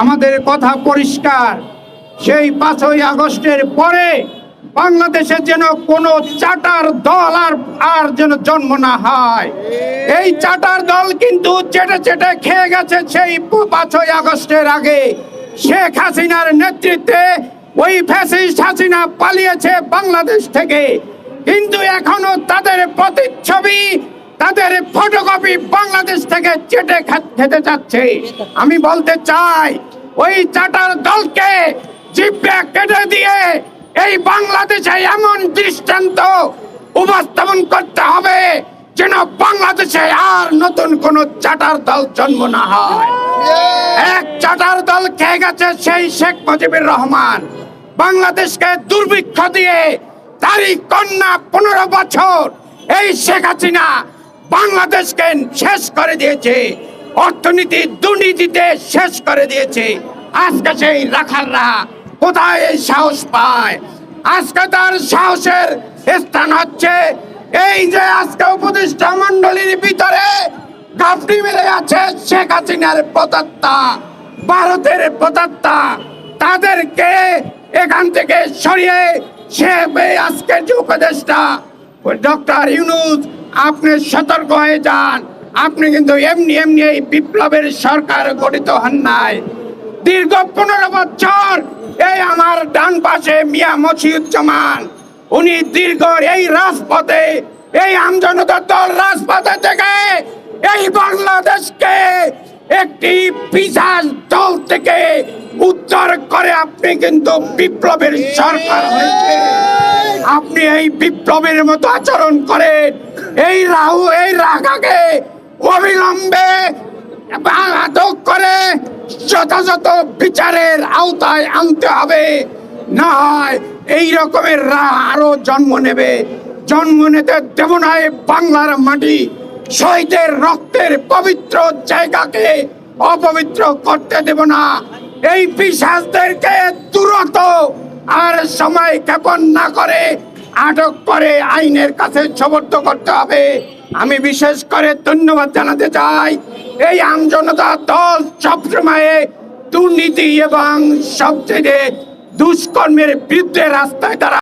আমাদের কথা পরিষ্কার। সেই পাঁচই আগস্টের পরে বাংলাদেশে যেন কোনো চাটার দল আর আর যেন জন্ম না হয়। এই চাটার দল কিন্তু চেটে চেটে খেয়ে গেছে সেই পাঁচই আগস্টের আগে। শেখ হাসিনার নেতৃত্বে ওই ফ্যাসিস্ট হাসিনা পালিয়েছে বাংলাদেশ থেকে। কিন্তু এখনও তাদের প্রতিচ্ছবি তাদের ফটোকপি বাংলাদেশ থেকে চেটে খেতে চাচ্ছে। আমি বলতে চাই ওই চাটার দলকে জিব্বে কেটে দিয়ে এই বাংলাদেশে এমন দৃষ্টান্ত উপস্থাপন করতে হবে যেন বাংলাদেশে আর নতুন কোন চাটার দল জন্ম না হয়। এক চাটার দল খেয়ে গেছে সেই শেখ মুজিবুর রহমান। বাংলাদেশকে দুর্ভিক্ষ দিয়ে তারই কন্যা পনেরো বছর এই শেখ হাসিনা বাংলাদেশকে শেষ করে দিয়েছে। অর্থনীতি দুর্নীতিতে শেষ করে দিয়েছে। আজকে সেই রাখালরা কোথায় এই সাহস পায়? আজকে তার সাহসের স্থান হচ্ছে এই যে আজকে উপদেষ্টা মন্ডলীর ভিতরে গাপটি মেরে আছে শেখ হাসিনার প্রতাত্তা, ভারতের প্রতাত্তা। তাদেরকে এখান থেকে সরিয়ে সে আজকে যে উপদেষ্টা, ডক্টর ইউনুস আপনি সতর্ক হয়ে যান। আপনি কিন্তু এমনি এমনি এই বিপ্লবের সরকার গঠিত হন নাই। দীর্ঘ পনেরো বছর এই আমার ডান পাশে মিয়া মসিউজ্জামান, উনি দীর্ঘ এই রাজপথে, এই আমজনতার দল রাজপথে থেকে এই বাংলাদেশকে একটি পিসাস দল থেকে উদ্ধার করে আপনি কিন্তু বিপ্লবের সরকার হয়েছে আপনি এই বিপ্লবের মতো আচরণ করেন। এই রাহু, এই রাগাকে অবিলম্বে আটক করে যথাযথ বিচারের আওতায় আনতে হবে। না হয় এই রকমের রা আরও জন্ম নেবে। জন্ম নিতে দেব না বাংলার মাটি, শহীদের রক্তের পবিত্র জায়গাকে অপবিত্র করতে দেব না। এই পিসাসদেরকে তুরন্ত আর সময় ক্ষেপণ না করে আটক করে আইনের কাছে সমর্থ করতে হবে। আমি বিশেষ করে ধন্যবাদ জানাতে চাই, এই আমজনতা দল সবসময় দুর্নীতি এবং সবচেয়ে দুষ্কর্মের বিরুদ্ধে রাস্তায় তারা